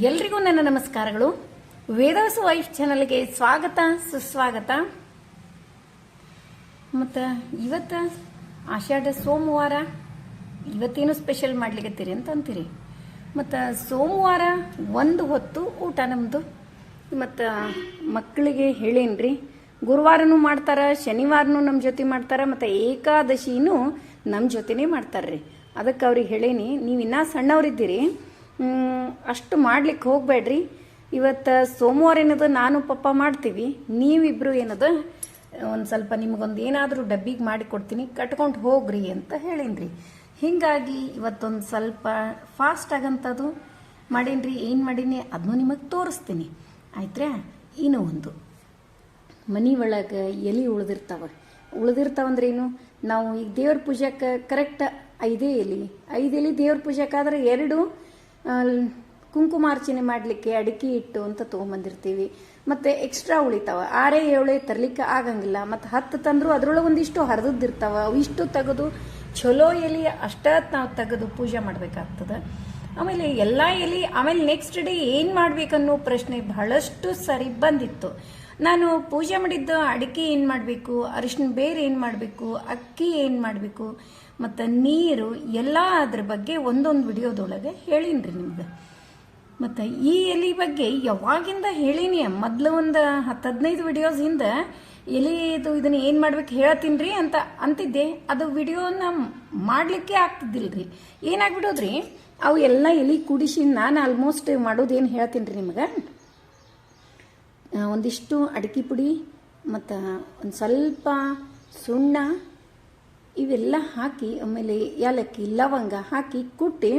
ಎಲ್ರಿಗೂ ನನ್ನ ನಮಸ್ಕಾರಗಳು. ವೇದವಸ ವೈಫ್ ಚಾನಲ್ಗೆ ಸ್ವಾಗತ, ಸುಸ್ವಾಗತ. ಮತ್ತು ಇವತ್ತು ಆಷಾಢ ಸೋಮವಾರ ಇವತ್ತೇನು ಸ್ಪೆಷಲ್ ಮಾಡ್ಲಿಕತ್ತೀರಿ ಅಂತ ಅಂತೀರಿ. ಮತ್ತು ಸೋಮವಾರ ಒಂದು ಹೊತ್ತು ಊಟ ನಮ್ಮದು ಮತ್ತು ಮಕ್ಕಳಿಗೆ ಹೇಳೇನ್ರಿ. ಗುರುವಾರನೂ ಮಾಡ್ತಾರ, ಶನಿವಾರನೂ ನಮ್ಮ ಜೊತೆ ಮಾಡ್ತಾರ, ಮತ್ತು ಏಕಾದಶಿನೂ ನಮ್ಮ ಜೊತೆನೇ ಮಾಡ್ತಾರ್ರಿ. ಅದಕ್ಕೆ ಅವ್ರಿಗೆ ಹೇಳೇನಿ ನೀವು ಇನ್ನೂ ಸಣ್ಣವರಿದ್ದೀರಿ. ಅಷ್ಟು ಮಾಡ್ಲಿಕ್ಕೆ ಹೋಗ್ಬೇಡ್ರಿ. ಇವತ್ತು ಸೋಮವಾರ ಏನದ ನಾನು ಪಪ್ಪ ಮಾಡ್ತೀವಿ. ನೀವಿಬ್ರು ಏನದ, ಒಂದು ಸ್ವಲ್ಪ ನಿಮಗೊಂದು ಏನಾದರೂ ಡಬ್ಬಿಗೆ ಮಾಡಿ ಕೊಡ್ತೀನಿ, ಕಟ್ಕೊಂಡು ಹೋಗ್ರಿ ಅಂತ ಹೇಳಿನ್ರಿ. ಹೀಗಾಗಿ ಇವತ್ತೊಂದು ಸ್ವಲ್ಪ ಫಾಸ್ಟ್ ಆಗಂಥದ್ದು ಮಾಡೀನ್ರಿ, ಏನು ಮಾಡೀನಿ ಅದನ್ನು ನಿಮಗೆ ತೋರಿಸ್ತೀನಿ. ಆಯ್ತ್ರಾ ಇನ್ನೂ ಒಂದು. ಮನೆ ಒಳಗೆ ಎಲೆ ಉಳಿದಿರ್ತಾವ. ಉಳಿದಿರ್ತಾವಂದ್ರೆ ಏನು? ನಾವು ಈಗ ದೇವ್ರ ಪೂಜೆಗೆ ಕರೆಕ್ಟ್ ಐದೇ ಎಲೆ. ಐದು ಎಲೆ ದೇವ್ರ ಪೂಜೆಗಾದ್ರೆ ಎರಡು ಕುಂಕುಮಾರ್ಚನೆ ಮಾಡಲಿಕ್ಕೆ ಅಡಿಕೆ ಇಟ್ಟು ಅಂತ ತೊಗೊಂಬಂದಿರ್ತೀವಿ. ಮತ್ತು ಎಕ್ಸ್ಟ್ರಾ ಉಳಿತಾವ. ಆರೇ ಏಳೇ ತರ್ಲಿಕ್ಕೆ ಆಗಂಗಿಲ್ಲ. ಮತ್ತು ಹತ್ತು ತಂದರೂ ಅದರೊಳಗೆ ಒಂದಿಷ್ಟು ಹರಿದಿರ್ತಾವ ಇಷ್ಟು ತೆಗೆದು ಚಲೋ ಎಲೆ ಅಷ್ಟ ನಾವು ತೆಗೆದು ಪೂಜೆ ಮಾಡಬೇಕಾಗ್ತದೆ. ಆಮೇಲೆ ಎಲ್ಲ ಎಲೆ, ಆಮೇಲೆ ನೆಕ್ಸ್ಟ್ ಡೇ ಏನು ಮಾಡಬೇಕನ್ನೋ ಪ್ರಶ್ನೆ ಬಹಳಷ್ಟು ಸರಿ ಬಂದಿತ್ತು. ನಾನು ಪೂಜೆ ಮಾಡಿದ್ದು ಅಡಿಕೆ ಏನು ಮಾಡಬೇಕು? ಅರಿಶಿನ ಬೇರೆ ಏನು ಮಾಡಬೇಕು? ಅಕ್ಕಿ ಏನು ಮಾಡಬೇಕು? ಮತ್ತು ನೀರು ಎಲ್ಲ ಅದ್ರ ಬಗ್ಗೆ ಒಂದೊಂದು ವಿಡಿಯೋದೊಳಗೆ ಹೇಳಿನ್ರಿ ನಿಮ್ಗೆ ಮತ್ತು ಈ ಎಲೆ ಬಗ್ಗೆ ಯಾವಾಗಿಂದ ಹೇಳೀನಿ, ಮೊದಲು ಒಂದು ಹತ್ತು ಹದಿನೈದು ವಿಡಿಯೋಸ್ ಹಿಂದೆ ಎಲೆದು ಇದನ್ನು ಏನು ಮಾಡ್ಬೇಕು ಹೇಳ್ತೀನಿ ರೀ ಅಂತ ಅಂತಿದ್ದೆ. ಅದು ವಿಡಿಯೋನ ಮಾಡಲಿಕ್ಕೆ ಆಗ್ತಿದ್ದಿಲ್ರಿ. ಏನಾಗ್ಬಿಡೋದ್ರಿ, ಅವು ಎಲ್ಲ ಎಲೆ ಕುಡಿಸಿ ನಾನು ಆಲ್ಮೋಸ್ಟ್ ಮಾಡೋದು ಏನು ಹೇಳ್ತೀನಿ ರೀ ನಿಮಗೆ ಒಂದಿಷ್ಟು ಅಡಿಕೆ ಪುಡಿ, ಮತ್ತು ಒಂದು ಸ್ವಲ್ಪ ಸುಣ್ಣ ಇವೆಲ್ಲ ಹಾಕಿ, ಆಮೇಲೆ ಏಲಕ್ಕಿ, ಲವಂಗ ಹಾಕಿ ಕುಟ್ಟಿ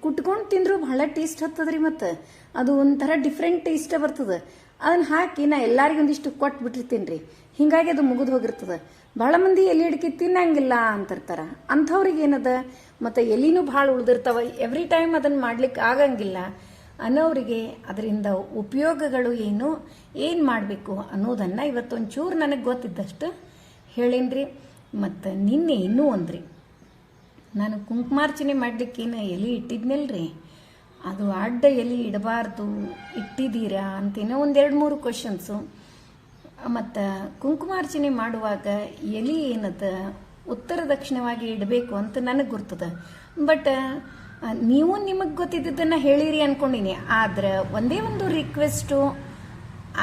ಕುಟ್ಕೊಂಡು ತಿಂದ್ರು ಬಹಳ ಟೇಸ್ಟ್ ಹತ್ತದ್ರಿ ಮತ್ತು. ಅದು ಒಂಥರ ಡಿಫ್ರೆಂಟ್ ಟೇಸ್ಟ್ ಬರ್ತದೆ. ಅದನ್ನ ಹಾಕಿ ನಾ ಎಲ್ಲರಿಗೂ ಒಂದಿಷ್ಟು ಕೊಟ್ಟು ಬಿಟ್ಟಿರ್ತೀನಿ ರೀ ಹಿಂಗಾಗಿ ಅದು ಮುಗಿದು ಹೋಗಿರ್ತದೆ. ಭಾಳ ಮಂದಿ ಎಲೆ ಅಡಿಕೆ ತಿನ್ನಂಗಿಲ್ಲ ಅಂತಿರ್ತಾರ. ಅಂಥವ್ರಿಗೆ ಏನದ? ಮತ್ತು ಎಲಿನೂ ಭಾಳ ಉಳಿದಿರ್ತಾವೆ. ಎವ್ರಿ ಟೈಮ್ ಅದನ್ನು ಮಾಡ್ಲಿಕ್ಕೆ ಆಗಂಗಿಲ್ಲ. ಅನ್ನೋರಿಗೆ ಅದರಿಂದ ಉಪಯೋಗಗಳು ಏನು? ಏನು ಮಾಡಬೇಕು ಅನ್ನೋದನ್ನು ಇವತ್ತೊಂಚೂರು ನನಗೆ ಗೊತ್ತಿದ್ದಷ್ಟು ಹೇಳೀನ್ರಿ. ಮತ್ತು ನಿನ್ನೆ ಇನ್ನೂ ಒಂದ್ರಿ ನಾನು ಕುಂಕುಮಾರ್ಚನೆ ಮಾಡ್ಲಿಕ್ಕೇನು ಎಲೆ ಇಟ್ಟಿದ್ನಲ್ರಿ. ಅದು ಅಡ್ಡ ಎಲೆ ಇಡಬಾರ್ದು, ಇಟ್ಟಿದ್ದೀರಾ ಅಂತೇನೋ ಒಂದೆರಡು ಮೂರು ಕ್ವಶನ್ಸು ಮತ್ತು ಕುಂಕುಮಾರ್ಚನೆ ಮಾಡುವಾಗ ಎಲೆ ಏನದ ಉತ್ತರ ದಕ್ಷಿಣವಾಗಿ ಇಡಬೇಕು ಅಂತ ನನಗೆ ಗುರ್ತದ. ಬಟ್ ನೀವು ನಿಮಗೆ ಗೊತ್ತಿದ್ದನ್ನು ಹೇಳಿರಿ ಅಂದ್ಕೊಂಡಿನಿ ಆದ್ರೆ ಒಂದೇ ಒಂದು ರಿಕ್ವೆಸ್ಟು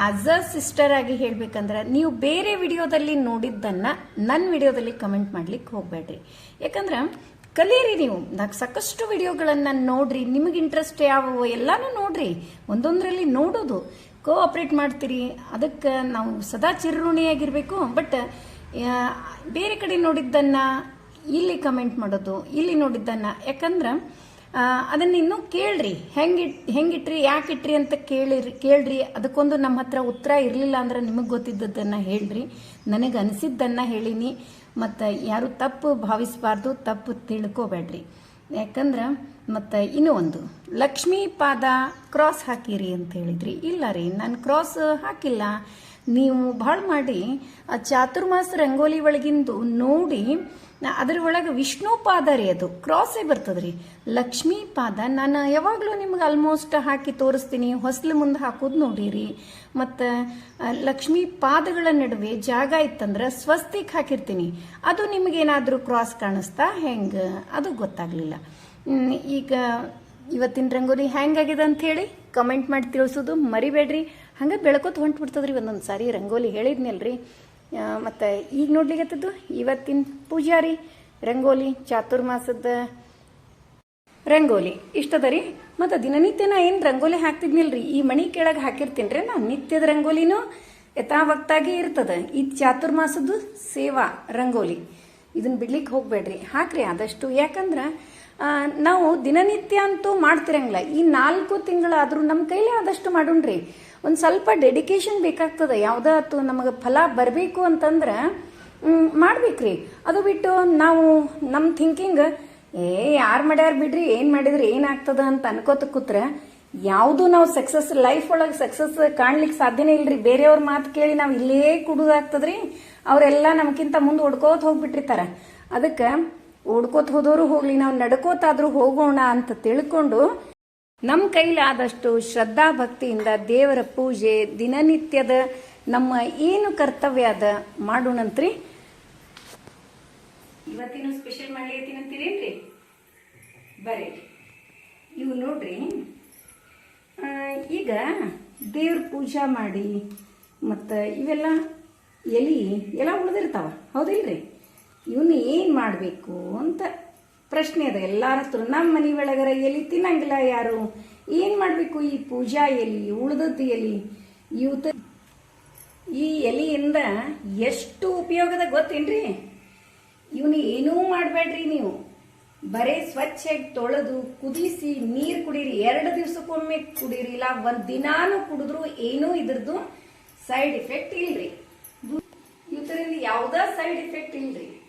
ಆಸ್ ಅ ಸಿಸ್ಟರ್ ಆಗಿ ಹೇಳ್ಬೇಕಂದ್ರೆ ನೀವು ಬೇರೆ ವಿಡಿಯೋದಲ್ಲಿ ನೋಡಿದ್ದನ್ನ ನನ್ನ ವಿಡಿಯೋದಲ್ಲಿ ಕಮೆಂಟ್ ಮಾಡ್ಲಿಕ್ಕೆ ಹೋಗಬೇಡ್ರಿ. ಯಾಕಂದ್ರೆ ಕಲೀರಿ ನೀವು ನಾಲ್ಕು ಸಾಕಷ್ಟು ವಿಡಿಯೋಗಳನ್ನು ನೋಡ್ರಿ, ನಿಮಗೆ ಇಂಟ್ರೆಸ್ಟ್ ಯಾವುವು ಎಲ್ಲಾನು ನೋಡ್ರಿ, ಒಂದೊಂದರಲ್ಲಿ ನೋಡೋದು ಕೋಆಪ್ರೇಟ್ ಮಾಡ್ತೀರಿ, ಅದಕ್ಕೆ ನಾವು ಸದಾ ಚಿರಋಣಿಯಾಗಿರ್ಬೇಕು ಬಟ್ ಬೇರೆ ಕಡೆ ನೋಡಿದ್ದನ್ನ ಇಲ್ಲಿ ಕಮೆಂಟ್ ಮಾಡೋದು, ಇಲ್ಲಿ ನೋಡಿದ್ದನ್ನ, ಯಾಕಂದ್ರೆ ಅದನ್ನ ಇನ್ನೂ ಕೇಳ್ರಿ. ಹೆಂಗಿಟ್ ಹೆಂಗಿಟ್ರಿ ಯಾಕೆ ಇಟ್ರಿ ಅಂತ ಕೇಳಿರಿ, ಕೇಳ್ರಿ. ಅದಕ್ಕೊಂದು ನಮ್ಮ ಹತ್ರ ಉತ್ತರ ಇರಲಿಲ್ಲ ಅಂದ್ರೆ ನಿಮಗೆ ಗೊತ್ತಿದ್ದದ್ದನ್ನು ಹೇಳ್ರಿ. ನನಗೆ ಅನಿಸಿದ್ದನ್ನು ಹೇಳಿನಿ. ಮತ್ತು ಯಾರು ತಪ್ಪು ಭಾವಿಸಬಾರ್ದು, ತಪ್ಪು ತಿಳ್ಕೊಬೇಡ್ರಿ. ಯಾಕಂದ್ರೆ ಮತ್ತು ಇನ್ನೂ ಒಂದು. ಲಕ್ಷ್ಮೀ ಪಾದ ಕ್ರಾಸ್ ಹಾಕಿರಿ ಅಂತ ಹೇಳಿದ್ರಿ. ಇಲ್ಲ ರೀ, ನಾನು ಕ್ರಾಸ್ ಹಾಕಿಲ್ಲ. ನೀವು ಭಾಳ ಮಾಡಿ ಆ ಚಾತುರ್ಮಾಸ ರಂಗೋಲಿ ಒಳಗಿಂದು ನೋಡಿ, ಅದ್ರ ಒಳಗೆ ವಿಷ್ಣು ಪಾದ ರೀ ಅದು. ಕ್ರಾಸೇ ಬರ್ತದ್ರಿ. ಲಕ್ಷ್ಮೀ ಪಾದ. ನಾನು ಯಾವಾಗಲೂ ನಿಮ್ಗೆ ಆಲ್ಮೋಸ್ಟ್ ಹಾಕಿ ತೋರಿಸ್ತೀನಿ. ಹೊಸ್ಲು ಮುಂದೆ ಹಾಕೋದು ನೋಡಿರಿ. ಮತ್ತು ಲಕ್ಷ್ಮೀ ಪಾದಗಳ ನಡುವೆ ಜಾಗ ಇತ್ತಂದ್ರೆ ಸ್ವಸ್ತಿಕ್ ಹಾಕಿರ್ತೀನಿ. ಅದು ನಿಮಗೇನಾದರೂ ಕ್ರಾಸ್ ಕಾಣಿಸ್ತಾ? ಹೆಂಗೆ? ಅದು ಗೊತ್ತಾಗಲಿಲ್ಲ. ಈಗ ಇವತ್ತಿನ ರಂಗೋಲಿ ಹೆಂಗಾಗಿದೆ ಅಂತ ಹೇಳಿ? ಕಮೆಂಟ್ ಮಾಡಿ ತಿಳಿಸೋದು ಮರಿಬೇಡ್ರಿ. ಹಂಗೆ ಬೆಳ್ಕೊತ ಹೊಂಟ್ಬಿಡ್ತದ್ರಿ ಒಂದೊಂದು ಸಾರಿ. ರಂಗೋಲಿ ಹೇಳಿದ್ನಲ್ರಿ. ಮತ್ತು ಈಗ ನೋಡ್ಲಿಕ್ಕತ್ತದ್ದು ಇವತ್ತಿನ ಪೂಜಾರಿ ರಂಗೋಲಿ ಚಾತುರ್ಮಾಸದ ರಂಗೋಲಿ. ಇಷ್ಟದ ರೀ ಮತ್ತು ದಿನನಿತ್ಯ ನಾ ಏನು ರಂಗೋಲಿ ಹಾಕ್ತಿದ್ನಿಲ್ರಿ? ಈ ಮಣಿ ಕೆಳಗೆ ಹಾಕಿರ್ತೀನಿ ರೀ ನಾ. ನಿತ್ಯದ ರಂಗೋಲಿನೂ ಯಥಾವಕ್ತಾಗಿ ಇರ್ತದೆ. ಈ ಚಾತುರ್ಮಾಸದ್ದು ಸೇವಾ ರಂಗೋಲಿ. ಇದನ್ನ ಬಿಡ್ಲಿಕ್ಕೆ ಹೋಗ್ಬೇಡ್ರಿ. ಹಾಕ್ರಿ ಆದಷ್ಟು. ಯಾಕಂದ್ರೆ ನಾವು ದಿನನಿತ್ಯ ಅಂತೂ ಮಾಡ್ತಿರಂಗಿಲ್ಲ. ಈ ನಾಲ್ಕು ತಿಂಗಳಾದರೂ ನಮ್ಮ ಕೈಲೇ ಆದಷ್ಟು ಮಾಡೋಣ್ರಿ. ಒಂದು ಸ್ವಲ್ಪ ಡೆಡಿಕೇಶನ್ ಬೇಕಾಗ್ತದೆ. ಯಾವುದಾತು ನಮಗೆ ಫಲ ಬರಬೇಕು ಅಂತಂದ್ರೆ ಮಾಡ್ಬೇಕ್ರಿ. ಅದು ಬಿಟ್ಟು ನಾವು ನಮ್ಮ ಥಿಂಕಿಂಗ್ ಏ, ಯಾರು ಮಾಡ್ಯಾರ ಬಿಡ್ರಿ, ಏನು ಮಾಡಿದ್ರೆ ಏನಾಗ್ತದ ಅಂತ ಅನ್ಕೋತ ಕೂತ್ರೆ, ಯಾವುದು ನಾವು ಸಕ್ಸಸ್ ಲೈಫ್ ಒಳಗೆ ಸಕ್ಸಸ್ ಕಾಣ್ಲಿಕ್ಕೆ ಸಾಧ್ಯನೇ ಇಲ್ರಿ. ಬೇರೆಯವ್ರ ಮಾತು ಕೇಳಿ ನಾವು ಇಲ್ಲೇ ಕುಡುದಾಗ್ತದ್ರಿ. ಅವರೆಲ್ಲ ನಮ್ಗಿಂತ ಮುಂದೆ ಹೊಡ್ಕೋತ ಹೋಗ್ಬಿಟ್ಟಿರ್ತಾರ. ಅದಕ್ಕೆ ಓಡ್ಕೋತ ಹೋದವರು ಹೋಗ್ಲಿ, ನಾವು ನಡ್ಕೋತಾದ್ರೂ ಹೋಗೋಣ ಅಂತ ತಿಳ್ಕೊಂಡು ನಮ್ಮ ಕೈಲಾದಷ್ಟು ಶ್ರದ್ಧಾ ಭಕ್ತಿಯಿಂದ ದೇವರ ಪೂಜೆ ದಿನನಿತ್ಯದ ನಮ್ಮ ಏನು ಕರ್ತವ್ಯ ಅದ ಮಾಡೋಣಂತ್ರಿ. ಇವತ್ತಿನ ಸ್ಪೆಷಲ್ ಮಾಡಿ ಅಂತೀರೇನ್ರಿ ಬರ್ರಿ ಇವು ನೋಡ್ರಿ. ಈಗ ದೇವ್ರ ಪೂಜಾ ಮಾಡಿ ಮತ್ತು ಇವೆಲ್ಲ ಎಲಿ, ಎಲ್ಲ ಉಳಿದಿರ್ತಾವ, ಹೌದಿಲ್ರಿ? ಇವನ್ನ ಏನು ಮಾಡಬೇಕು ಅಂತ ಪ್ರಶ್ನೆ ಅದ. ಎಲ್ಲಾರ ಹತ್ರ ನಮ್ಮ ಮನೆ ಒಳಗರ ಎಲ್ಲಿ ತಿನ್ನಂಗಿಲ್ಲ ಯಾರು? ಏನು ಮಾಡಬೇಕು ಈ ಪೂಜಾ ಎಲಿ, ಉಳ್ದದ್ದು ಎಲಿ? ಇವತ್ತು ಈ ಎಲೆಯಿಂದ ಎಷ್ಟು ಉಪಯೋಗದ ಗೊತ್ತೇನ್ರಿ? ಇವನು ಏನೂ ಮಾಡಬೇಡ್ರಿ ನೀವು. ಬರೇ ಸ್ವಚ್ಛಾಗಿ ತೊಳೆದು ಕುದಿಸಿ ನೀರು ಕುಡೀರಿ. ಎರಡು ದಿವಸಕ್ಕೊಮ್ಮೆ ಕುಡೀರಿ. ಇಲ್ಲ, ಒಂದು ದಿನಾನು ಕುಡಿದ್ರು ಏನೂ ಇದ್ರದ್ದು ಸೈಡ್ ಎಫೆಕ್ಟ್ ಇಲ್ರಿ. ಇವತ್ತರಿಂದ ಯಾವ್ದ ಸೈಡ್ ಎಫೆಕ್ಟ್ ಇಲ್ರಿ?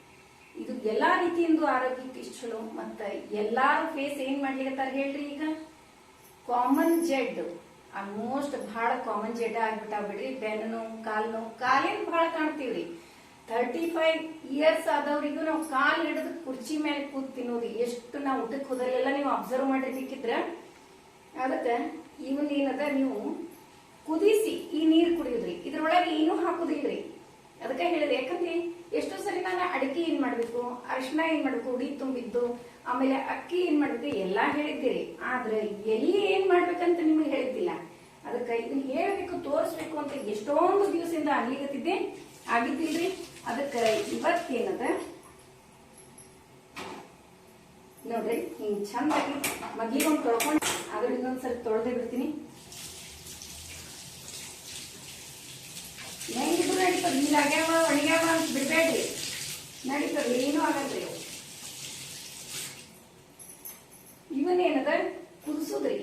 ಇದು ಎಲ್ಲಾ ರೀತಿಯಿಂದ ಆರೋಗ್ಯಕ್ಕೆ ಇಷ್ಟು ಚಲೋ. ಮತ್ತ ಎಲ್ಲಾರು ಫೇಸ್ ಏನ್ ಮಾಡ್ಲಿಕತ್ತಾರ ಹೇಳ್ರಿ ಈಗ? ಕಾಮನ್ ಜೆಡ್ ಆಲ್ಮೋಸ್ಟ್ ಬಹಳ ಕಾಮನ್ ಜೆಡ್ ಆಗ್ಬಿಟ್ಟಾವ್ ಬಿಡ್ರಿ. ಬೆನ್ನು ನೋವು, ಕಾಲ್ ನೋವು ಕಾಲೇನ್ ಬಹಳ ಕಾಣ್ತೀವ್ರಿ. ತರ್ಟಿ ಫೈವ್ ಇಯರ್ಸ್ ಆದವ್ರಿಗೂ ನಾವು ಕಾಲ್ ಹಿಡಿದು ಕುರ್ಚಿ ಮೇಲೆ ಕೂತ್ ತಿನ್ನೋದು ಎಷ್ಟು ನಾವು ಊಟಕ್ಕೆ ಹೋದಲ್ಲೆಲ್ಲ ನೀವು ಅಬ್ಸರ್ವ್ ಮಾಡಿರ್ಬೇಕಿದ್ರ? ಅದಕ್ಕೆ ಇವನ್ ಏನದ, ನೀವು ಕುದಿಸಿ ಈ ನೀರು ಕುಡಿಯೋದ್ರಿ. ಇದ್ರೊಳಗೆ ಏನು ಹಾಕೋದಿಲ್ರಿ. ಅದಕ್ಕೆ ಹೇಳಿದೆ, ಯಾಕಂದ್ರೆ ಎಷ್ಟೋ ಸರಿ ನಾನು ಅಡಿಕೆ ಏನ್ ಮಾಡ್ಬೇಕು ಅರಿಶಿನ ಏನ್ ಮಾಡ್ಬೇಕು ಉಡಿ ತುಂಬಿದ್ದು, ಆಮೇಲೆ ಅಕ್ಕಿ ಏನ್ ಮಾಡ್ಬೇಕು, ಎಲ್ಲಾ ಹೇಳಿದ್ದೀರಿ. ಆದ್ರೆ ಎಲ್ಲಿ ಏನ್ ಮಾಡ್ಬೇಕಂತ ನಿಮಗೆ ಹೇಳಿದ್ದಿಲ್ಲ. ಅದಕ್ಕೆ ಇದನ್ನ ಹೇಳಬೇಕು, ತೋರಿಸ್ಬೇಕು ಅಂತ ಎಷ್ಟೊಂದು ದಿವಸದಿಂದ ಅಲ್ಲಿಗತ್ತಿದ್ದೆ ಆಗಿದ್ದಿಲ್ರಿ? ಅದಕ್ಕೆ ಇವತ್ತೇನದ? ನೋಡ್ರಿ, ಹಿಂಗ್ ಚಂದಾಗಿ ಮೊದ್ಲಿಗೆ ಒಂದು ತೊಳ್ಕೊಂಡು ಅದ್ರ ಇನ್ನೊಂದ್ಸರಿ ತೊಳೆದೇ ಬಿಡ್ತೀನಿ. ಹೆಂಗಿದ್ರು ನಡೀತದೆ ನೀರು ಆಗ್ಯಾವ ಒಣಗ್ಯಾವ ಅಂತ ಬಿಡಬೇಡ್ರಿ. ನಡೀತದೆ, ಏನೂ ಆಗಲ್ರಿ. ಇವನೇನದ? ಕುದಿಸೋದ್ರಿ.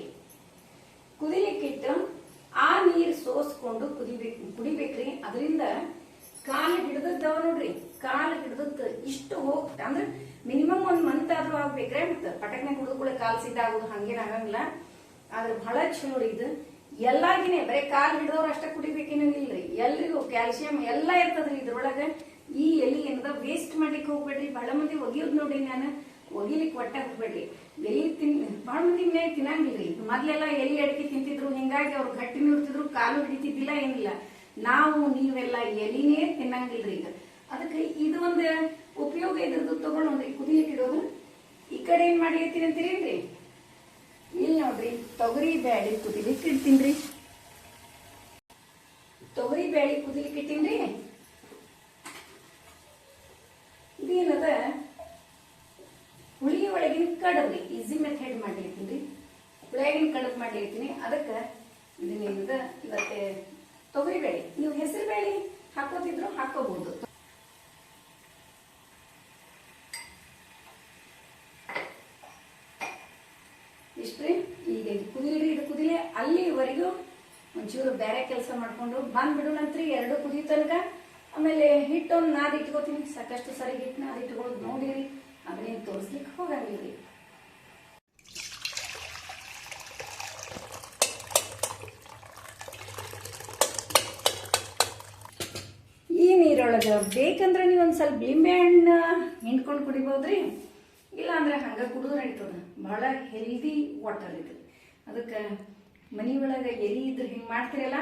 ಕುದಿಲಿಕ್ಕಿಟ್ಟು ಆ ನೀರು ಸೋಸ್ಕೊಂಡು ಕುದಿಬೇಕು ಕುಡಿಬೇಕ್ರಿ. ಅದರಿಂದ ಕಾಲು ಹಿಡ್ದದ್ದವ ನೋಡ್ರಿ. ಕಾಲು ಹಿಡ್ದದ್ ಇಷ್ಟು ಹೋಗ್ತ ಅಂದ್ರೆ ಮಿನಿಮಮ್ ಒಂದು ಮಂತ್ ಆದ್ರೂ ಆಗ್ಬೇಕ್ರೆ ಮತ್ತ ಪಟಕ್ನೆ ಕಾಲು ಸಿದ್ಧ ಆಗೋದು ಹಂಗೇನ್ ಆಗಂಗಿಲ್ಲ. ಆದ್ರೆ ಬಹಳ ಚಲೋ ಇದು. ಎಲ್ಲಾಗಿನೇ ಬರೀ ಕಾಲು ಹಿಡಿದವ್ರು ಅಷ್ಟೇ ಕುಡಿಬೇಕೇನೂ ಇಲ್ರಿ ಎಲ್ರಿಗೂ ಕ್ಯಾಲ್ಸಿಯಂ ಎಲ್ಲ ಇರ್ತದ್ರಿ ಇದ್ರೊಳಗ. ಈ ಎಲಿ ಏನದ? ವೇಸ್ಟ್ ಮಾಡ್ಲಿಕ್ಕೆ ಹೋಗ್ಬೇಡ್ರಿ. ಬಹಳ ಮಂದಿ ಒಗಿಯೋದ್ ನೋಡಿ ನಾನು. ಒಗಿಲಿಕ್ಕೆ ಒಟ್ಟ ಹೋಗ್ಬೇಡ್ರಿ. ಎಲಿ ತಿನ್, ಬಹಳ ಮಂದಿ ಮೇಲೆ ತಿನ್ನಂಗಿಲ್ರಿ. ಮೊದ್ಲೆಲ್ಲ ಎಲಿ ಅಡಿಕೆ ತಿಂತಿದ್ರು. ಹಿಂಗಾಗಿ ಅವ್ರು ಗಟ್ಟಿನೂ ಇರ್ತಿದ್ರು ಕಾಲು ಹಿಡಿತಿದ್ದಿಲ್ಲ, ಏನಿಲ್ಲ. ನಾವು, ನೀವೆಲ್ಲ ಎಲಿನೇ ತಿನ್ನಂಗಿಲ್ರಿ ಈಗ. ಅದಕ್ಕೆ ಇದು ಒಂದು ಉಪಯೋಗ ಇದ್ರದ್ದು ತಗೊಂಡ್ರಿ ಕುದಿಲಿಕ್ಕೆ ಇಡೋದು. ಈ ಕಡೆ ಏನ್ ಮಾಡ್ಲಿತ್ತೀನಿ ಅಂತೀರೇನ್ರಿ? ಇಲ್ಲಿ ನೋಡ್ರಿ, ತೊಗರಿ ಬ್ಯಾಳಿ ಕುದಿಲಿಕ್ಕೆ ಇಡ್ತೀನ್ರಿ. ತೊಗರಿ ಬ್ಯಾಳಿ ಕುದಿಲಿಕ್ಕೆ ಇಟ್ಟೀನ್ರಿ. ಇದೇನದ? ಹುಳಿ ಒಳಗಿನ ಕಡದ್ರಿ ಈಸಿ ಮೆಥಡ್ ಮಾಡ್ಲಿರ್ತೀನಿ ಹುಳಿಯಾಗಿನ ಕಡದ್ ಮಾಡ್ಲಿರ್ತೀನಿ ಅದಕ್ಕೆ ಇದನ್ನೇನದ? ಇವತ್ತೆ ತೊಗರಿ ಬೇಳೆ. ನೀವು ಹೆಸರು ಬ್ಯಾಳಿ ಹಾಕೋತಿದ್ರು ಹಾಕೋಬಹುದು ಇಷ್ಟ್ರಿ ಈಗ ಇದು ಕುದಿಲ್ರಿ, ಇದು ಕುದಿಲೆ. ಅಲ್ಲಿವರೆಗೂ ಒಂಚೂರು ಬೇರೆ ಕೆಲಸ ಮಾಡ್ಕೊಂಡು ಬಂದ್ಬಿಡುನಂತ್ರಿ ಎರಡು ಕುದಿ ತನಕ. ಆಮೇಲೆ ಹಿಟ್ಟೊಂದು ನಾದಿ ಇಟ್ಕೋತೀನಿ. ಸಾಕಷ್ಟು ಸರಿ ಹಿಟ್ಟು ನಾದಿ ಇಟ್ಕೊಳ್ಳೋದು ನೋಡಿರಿ. ಅದನ್ನೇನು ತೋರಿಸ್ಲಿಕ್ಕೆ ಹೋಗಂಗಿರಿ ಈ ನೀರೊಳಗೆ ಬೇಕಂದ್ರೆ ನೀವು ಒಂದು ಸ್ವಲ್ಪ ಲಿಂಬೆ ಹಣ್ಣು ಹಿಂಡ್ಕೊಂಡು ಕುಡಿಬೋದ್ರಿ. ಇಲ್ಲ ಅಂದ್ರೆ ಹಂಗೆ ಕುಡಿದ್ರೆ ನಡೀತದ. ಬಹಳ ಹೆಲ್ದಿ ವಾಟರ್ ಇದು. ಅದಕ್ಕೆ ಮನಿ ಒಳಗೆ ಎಲಿ ಇದ್ರೆ ಹಿಂಗೆ ಮಾಡ್ತಿರಲ್ಲ?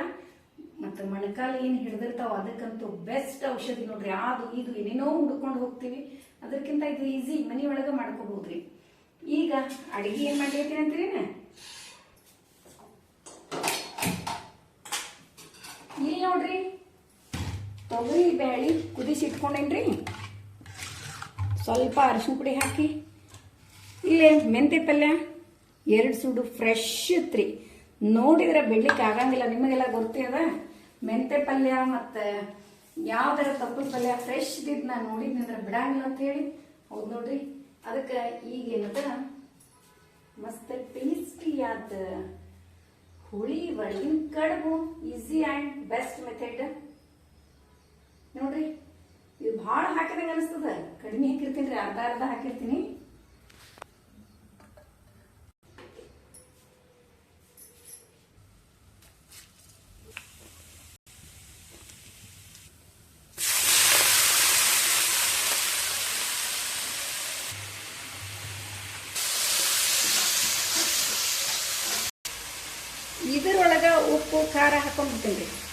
ಮತ್ತು ಮಣಕಾಲ ಏನು ಹಿಡ್ದಿರ್ತಾವ ಅದಕ್ಕಂತೂ ಬೆಸ್ಟ್ ಔಷಧಿ ನೋಡ್ರಿ. ಅದು, ಇದು ಏನೇನೋ ಹುಡ್ಕೊಂಡು ಹೋಗ್ತೀವಿ. ಅದಕ್ಕಿಂತ ಇದು ಈಸಿ ಮನಿ ಒಳಗೆ ಮಾಡ್ಕೋಬಹುದ್ರಿ ಈಗ ಅಡಿಗೆ ಏನು ಮಾಡ್ಲಿಕ್ಕೆ ಅಂತೀರಿ ಇಲ್ಲಿ ನೋಡ್ರಿ. ತೊಗರಿ, ಬ್ಯಾಳಿ ಕುದಿಸಿ ಇಟ್ಕೊಂಡೇನ್ರಿ. ಸ್ವಲ್ಪ ಅರಿಶಿನ ಪುಡಿ ಹಾಕಿ. ಇಲ್ಲೇ ಮೆಂತೆ ಪಲ್ಯ. ಎರಡು ಸುಡು ಫ್ರೆಶ್ ಇತ್ರಿ ನೋಡಿದ್ರೆ ಬೆಳಿಗ್ಗೆ ಆಗಂಗಿಲ್ಲ. ನಿಮಗೆಲ್ಲ ಗೊತ್ತಿದ ಮೆಂತೆ ಪಲ್ಯ ಮತ್ತು ಯಾವ್ದಾರ ತಪ್ಪಲ ಪಲ್ಯ? ಫ್ರೆಶ್ ಇದ್ದಿದ್ದು ನಾ ನೋಡಿದ್ನಂದ್ರೆ ಬಿಡಂಗಿಲ್ಲ ಅಂತ ಹೇಳಿ. ಹೌದು ನೋಡ್ರಿ. ಅದಕ್ಕೆ ಈಗ ಏನದ ಮಸ್ತ್ ಆದ ಹುಳಿ ಒಳಗಿನ ಕಡುಬು ಈಸಿ ಆ್ಯಂಡ್ ಬೆಸ್ಟ್ ಮೆಥಡ್ ನೋಡ್ರಿ, ಇದು ಭಾಳ ಹಾಕಿದಂಗೆ ಅನಿಸ್ತದ. ಕಡಿಮೆ ಹಾಕಿರ್ತೀನಿ ರೀ ಅರ್ಧ ಅರ್ಧ ಹಾಕಿರ್ತೀನಿ. cara já come de.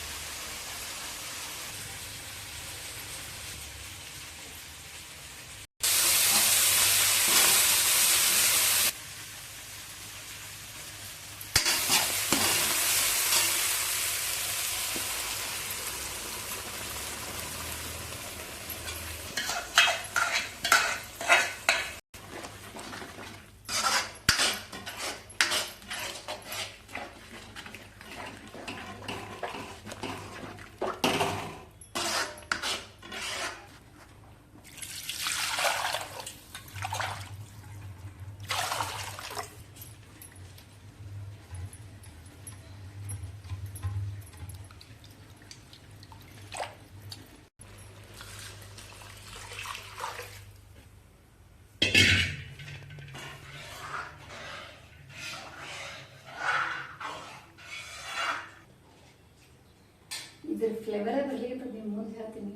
ಇದ್ರ ಫ್ಲೇವರೇ ಬರ್ಲಿಕ್ಕದ ನಿಮ್ಮ ಮುಂದೆ ಹೇಳ್ತೀನಿ.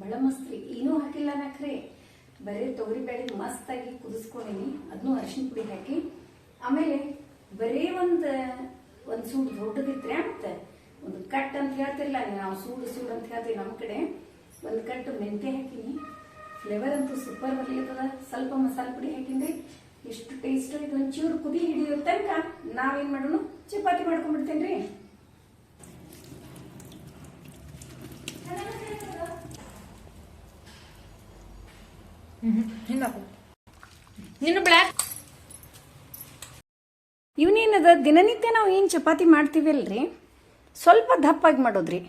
ಬಹಳ ಮಸ್ತ್ ರೀ. ಏನೂ ಹಾಕಿಲ್ಲ ನಾಕ್ರಿ. ಬರೀ ತೊಗರಿ ಬೇಳೆ ಮಸ್ತಾಗಿ ಕುದಿಸ್ಕೊಂಡಿನಿ. ಅದನ್ನು ಅರಿಶಿನ ಪುಡಿ ಹಾಕಿ. ಆಮೇಲೆ ಬರೀ ಒಂದು ಒಂದು ಸೂಡು ದೊಡ್ಡದಿದ್ರೆ ಅಂತ ಒಂದು ಕಟ್ ಅಂತ ಹೇಳ್ತಿರಲ್ಲ ನಾವು ಸೂಡು ಸೂಡು ಅಂತ ಹೇಳ್ತೀವಿ ನಮ್ಮ ಕಡೆ. ಒಂದು ಕಟ್ಟು ಮೆಂತೆ ಹಾಕಿನಿ. ಫ್ಲೇವರ್ ಅಂತೂ ಸೂಪರ್ ಬರ್ಲಿಕ್ಕದ ಸ್ವಲ್ಪ ಮಸಾಲೆ ಪುಡಿ ಹಾಕಿನ್ರಿ. ಎಷ್ಟು ಟೇಸ್ಟ್ ಇದು ಒಂಚೂರು ಕುದಿ ಹಿಡಿಯೋ ತನಕ ನಾವೇನು ಮಾಡೋಣ ಚಪಾತಿ ಮಾಡ್ಕೊಂಡ್ಬಿಡ್ತೇನೆ ರೀ ಇವನೇನದ, ದಿನನಿತ್ಯ ನಾವು ಏನು ಚಪಾತಿ ಮಾಡ್ತೀವಲ್ರಿ? ಸ್ವಲ್ಪ ದಪ್ಪಾಗಿ ಮಾಡೋದ್ರಿ.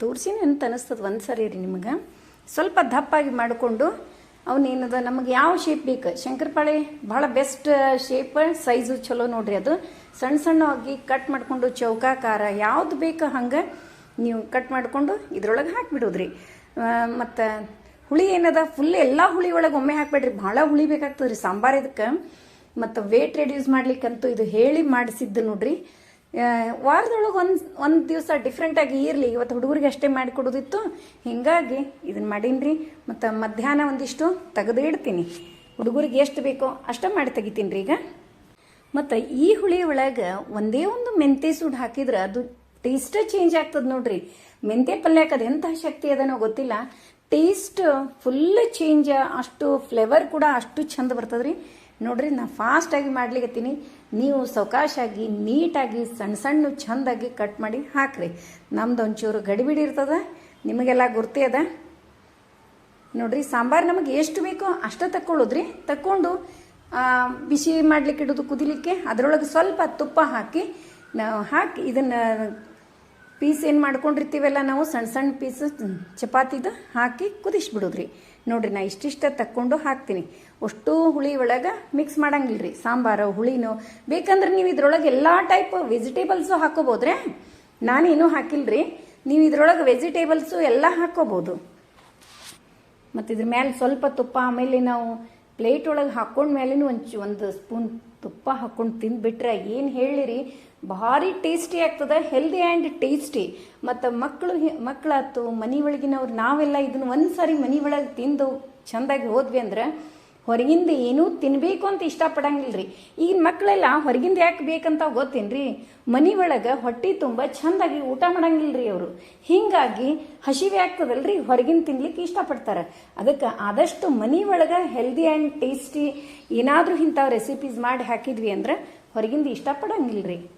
ತೋರ್ಸಿ ಅಂತ ಅನಿಸ್ತದ ಒಂದು ಸರಿ ರೀ ನಿಮಗೆ. ಸ್ವಲ್ಪ ದಪ್ಪಾಗಿ ಮಾಡಿಕೊಂಡು ಅವನೇನದ, ನಮಗೆ ಯಾವ ಶೇಪ್ ಬೇಕು? ಶಂಕರಪಾಳೆ ಭಾಳ ಬೆಸ್ಟ್ ಶೇಪ್ ಸೈಜು ಚಲೋ ನೋಡ್ರಿ ಅದು. ಸಣ್ಣ ಸಣ್ಣವಾಗಿ ಕಟ್ ಮಾಡಿಕೊಂಡು ಚೌಕಾಕಾರ ಯಾವ್ದು ಬೇಕು ಹಂಗೆ ನೀವು ಕಟ್ ಮಾಡಿಕೊಂಡು ಇದ್ರೊಳಗೆ ಹಾಕಿಬಿಡೋದ್ರಿ. ಮತ್ತು ಹುಳಿ ಏನದ? ಫುಲ್ ಎಲ್ಲ ಹುಳಿ ಒಳಗೆ ಒಮ್ಮೆ ಹಾಕ್ಬೇಡ್ರಿ. ಭಾಳ ಹುಳಿ ಬೇಕಾಗ್ತದ್ರಿ. ಸಾಂಬಾರು ಇದಕ್ಕೆ. ಮತ್ತು ವೇಟ್ ರೆಡ್ಯೂಸ್ ಮಾಡ್ಲಿಕ್ಕಂತೂ ಇದು ಹೇಳಿ ಮಾಡಿಸಿದ್ದು ನೋಡ್ರಿ. ವಾರದೊಳಗೆ ಒಂದು ಒಂದು ದಿವಸ ಡಿಫ್ರೆಂಟಾಗಿ ಇರಲಿ. ಇವತ್ತು ಹುಡುಗರಿಗೆ ಅಷ್ಟೇ ಮಾಡಿಕೊಡೋದಿತ್ತು ಹಿಂಗಾಗಿ ಇದನ್ನ ಮಾಡೀನಿ ಮತ್ತು ಮಧ್ಯಾಹ್ನ ಒಂದಿಷ್ಟು ತೆಗೆದು ಇಡ್ತೀನಿ. ಹುಡುಗರಿಗೆ ಎಷ್ಟು ಬೇಕೋ ಅಷ್ಟೇ ಮಾಡಿ ತೆಗಿತೀನಿ ರೀ ಈಗ. ಮತ್ತು ಈ ಹುಳಿ ಒಳಗೆ ಒಂದೇ ಒಂದು ಮೆಂತೆ ಸೂಡ್ ಹಾಕಿದ್ರೆ ಅದು ಟೇಸ್ಟ್ ಚೇಂಜ್ ಆಗ್ತದೆ ನೋಡ್ರಿ. ಮೆಂತೆ ಪಲ್ಯಕ್ಕೆ ಅದು ಎಂಥ ಶಕ್ತಿ ಅದನೋ ಗೊತ್ತಿಲ್ಲ. ಟೇಸ್ಟ್ ಫುಲ್ ಚೇಂಜ್ ಅಷ್ಟು ಫ್ಲೇವರ್ ಕೂಡ ಅಷ್ಟು ಚಂದ ಬರ್ತದ್ರಿ. ನೋಡ್ರಿ, ನಾ ಫಾಸ್ಟಾಗಿ ಮಾಡ್ಲಿಕತ್ತೀನಿ ನೀವು ಸೌಕಾಶಾಗಿ ನೀಟಾಗಿ ಸಣ್ಣ ಸಣ್ಣ ಚಂದಾಗಿ ಕಟ್ ಮಾಡಿ ಹಾಕ್ರಿ. ನಮ್ದು ಒಂಚೂರು ಗಡಿಬಿಡಿ ಇರ್ತದ, ನಿಮಗೆಲ್ಲ ಗುರ್ತಿ ಅದ. ನೋಡ್ರಿ, ಸಾಂಬಾರು ನಮಗೆ ಎಷ್ಟು ಬೇಕೋ ಅಷ್ಟ ತಕ್ಕೊಳ್ಳೋದ್ರಿ. ತಕ್ಕೊಂಡು ಬಿಸಿ ಮಾಡ್ಲಿಕ್ಕೆ ಇಡೋದು, ಕುದಿಲಿಕ್ಕೆ. ಅದರೊಳಗೆ ಸ್ವಲ್ಪ ತುಪ್ಪ ಹಾಕಿ ಹಾಕಿ ಇದನ್ನು ಪೀಸ್ ಏನು ಮಾಡ್ಕೊಂಡಿರ್ತೀವಲ್ಲ ನಾವು ಸಣ್ಣ ಸಣ್ಣ ಪೀಸ್ ಚಪಾತಿದು ಹಾಕಿ ಕುದಿಸ್ಬಿಡೋದ್ರಿ. ನೋಡ್ರಿ, ನಾ ಇಷ್ಟಿಷ್ಟ ತಕ್ಕೊಂಡು ಹಾಕ್ತೀನಿ. ಅಷ್ಟು ಹುಳಿ ಒಳಗೆ ಮಿಕ್ಸ್ ಮಾಡಂಗಿಲ್ರಿ. ಸಾಂಬಾರು, ಹುಳಿನೋ. ಬೇಕಂದ್ರೆ ನೀವು ಇದ್ರೊಳಗೆ ಎಲ್ಲ ಟೈಪ್ ವೆಜಿಟೇಬಲ್ಸು ಹಾಕೋಬೋದ್ರೆ. ನಾನೇನು ರೀ ನೀವು ಇದ್ರೊಳಗೆ ವೆಜಿಟೇಬಲ್ಸು ಎಲ್ಲ ಹಾಕೋಬೋದು. ಮತ್ತು ಇದ್ರ ಮೇಲೆ ಸ್ವಲ್ಪ ತುಪ್ಪ, ಆಮೇಲೆ ನಾವು ಪ್ಲೇಟ್ ಒಳಗೆ ಹಾಕೊಂಡ ಮೇಲೇನು ಒಂದು ಒಂದು ಸ್ಪೂನ್ ತುಪ್ಪ ಹಾಕೊಂಡು ತಿಂದುಬಿಟ್ರೆ ಏನು ಹೇಳಿರಿ? ಭಾರಿ ಟೇಸ್ಟಿ ಆಗ್ತದೆ ಹೆಲ್ದಿ ಆ್ಯಂಡ್ ಟೇಸ್ಟಿ ಮತ್ತು ಮಕ್ಕಳು ಮಕ್ಕಳಾತು ಮನೆ ಒಳಗಿನವ್ರು ನಾವೆಲ್ಲ ಇದನ್ನು ಒಂದು ಸಾರಿ ಮನೆ ಒಳಗೆ ತಿಂದು ಚೆಂದಾಗಿ ಹೋದ್ವಿ ಅಂದ್ರೆ ಹೊರಗಿಂದ ಏನೂ ತಿನ್ನಬೇಕು ಅಂತ ಇಷ್ಟಪಡಂಗಿಲ್ರಿ. ಈಗಿನ ಮಕ್ಕಳೆಲ್ಲ ಹೊರಗಿಂದ ಯಾಕೆ ಬೇಕಂತ ಗೊತ್ತೇನ್ರಿ? ಮನೆ ಒಳಗೆ ಹೊಟ್ಟೆ ತುಂಬ ಚಂದಾಗಿ ಊಟ ಮಾಡಂಗಿಲ್ರಿ ಅವರು. ಹಿಂಗಾಗಿ ಹಸಿವೆ ಆಗ್ತದಲ್ರಿ ಹೊರಗಿನ ತಿನ್ಲಿಕ್ಕೆ ಇಷ್ಟಪಡ್ತಾರೆ. ಅದಕ್ಕೆ ಆದಷ್ಟು ಮನೆ ಒಳಗೆ ಹೆಲ್ದಿ ಆ್ಯಂಡ್ ಟೇಸ್ಟಿ ಏನಾದರೂ ಇಂಥ ರೆಸಿಪೀಸ್ ಮಾಡಿ ಹಾಕಿದ್ವಿ ಅಂದ್ರೆ ಹೊರಗಿಂದ ಇಷ್ಟಪಡಂಗಿಲ್ಲ ಹೆಂಗೆ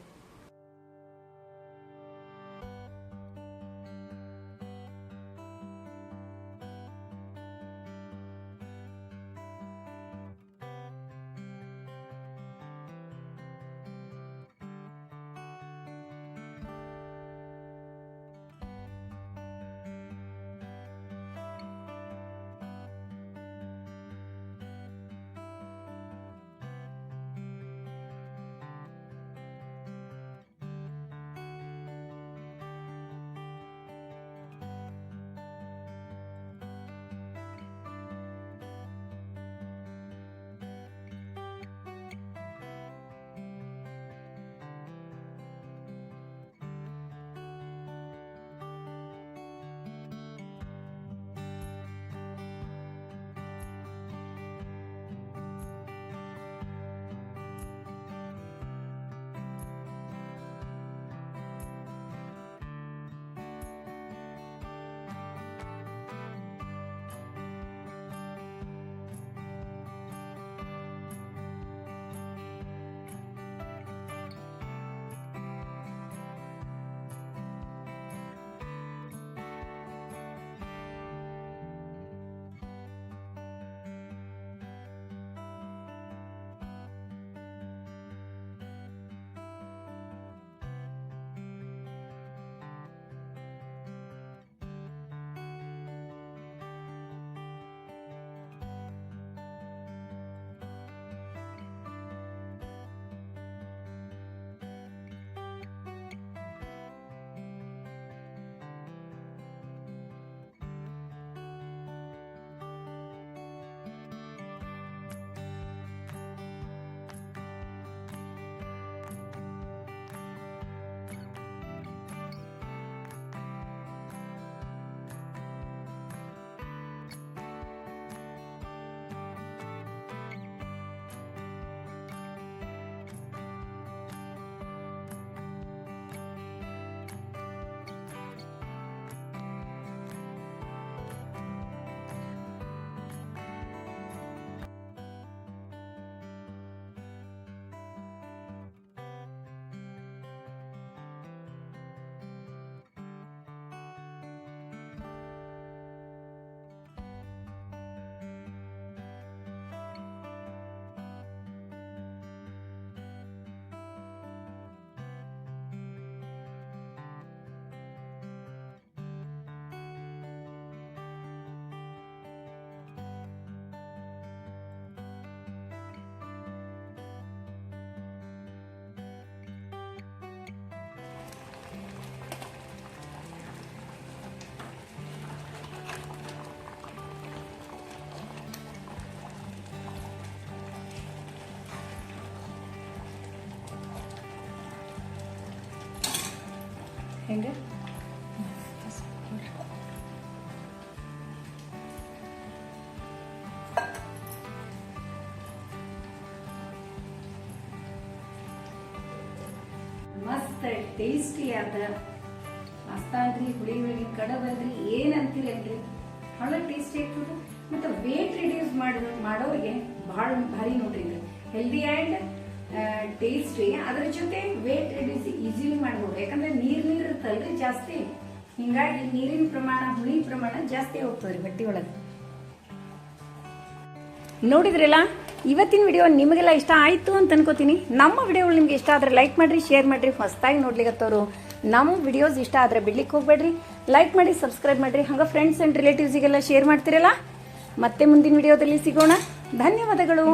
ಮಸ್ತ್ ಟೇಸ್ಟಿ ಆದ ಪಾಸ್ತಾ ಅಂದ್ರಿ ಹುಳಿ ಹುಳಿ ಕಡಬಲ್ರಿ ಅಂದ್ರಿ ಏನ್ ಅಂತೀರಿ ಅಲ್ರಿ ಬಹಳ ಟೇಸ್ಟಿ ಆಗ್ತದೆ ಮತ್ತೆ ವೇಟ್ ರಿಡ್ಯೂಸ್ ಮಾಡ, ಮಾಡೋರಿಗೆ ಬಹಳ ಭಾರಿ ನೋಡ್ರಿ ಇದು. ಹೆಲ್ದಿ ಆ್ಯಂಡ್ ಟೇಸ್ಟಿ ಅದ್ರ ಜೊತೆ ವೇಟ್ ರಿಡ್ಯೂಸ್ ಈಸಿಲಿ ಮಾಡ್ಬೋದು. ಯಾಕಂದ್ರೆ ನೀರು ನೀರು ಇರ್ತಲ್ರಿ ಜಾಸ್ತಿ. ಹಿಂಗಾಗಿ ನೀರಿನ ಪ್ರಮಾಣ, ಹುಳಿ ಪ್ರಮಾಣ ಜಾಸ್ತಿ ಹೋಗ್ತದ್ರಿ ಬಟ್ಟೆ ಒಳಗೆ. ನೋಡಿದ್ರಲ್ಲ? ಇವತ್ತಿನ ವಿಡಿಯೋ ನಿಮಗೆಲ್ಲ ಇಷ್ಟ ಆಯಿತು ಅಂತ ಅನ್ಕೋತೀನಿ. ನಮ್ಮ ವಿಡಿಯೋಗಳು ನಿಮ್ಗೆ ಇಷ್ಟ ಆದರೆ ಲೈಕ್ ಮಾಡಿರಿ ಶೇರ್ ಮಾಡಿರಿ ಹೊಸದಾಗಿ ನೋಡ್ಲಿಕ್ಕೆತ್ತವರು ನಮ್ಮ ವಿಡಿಯೋಸ್ ಇಷ್ಟ ಆದರೆ ಬಿಡ್ಲಿಕ್ಕೆ ಹೋಗ್ಬೇಡ್ರಿ. ಲೈಕ್ ಮಾಡಿ ಸಬ್ಸ್ಕ್ರೈಬ್ ಮಾಡಿರಿ. ಹಂಗೆ ಫ್ರೆಂಡ್ಸ್ ಆ್ಯಂಡ್ ರಿಲೇಟಿವ್ಸಿಗೆಲ್ಲ ಶೇರ್ ಮಾಡ್ತಿರಲ್ಲ? ಮತ್ತೆ ಮುಂದಿನ ವಿಡಿಯೋದಲ್ಲಿ ಸಿಗೋಣ. ಧನ್ಯವಾದಗಳು.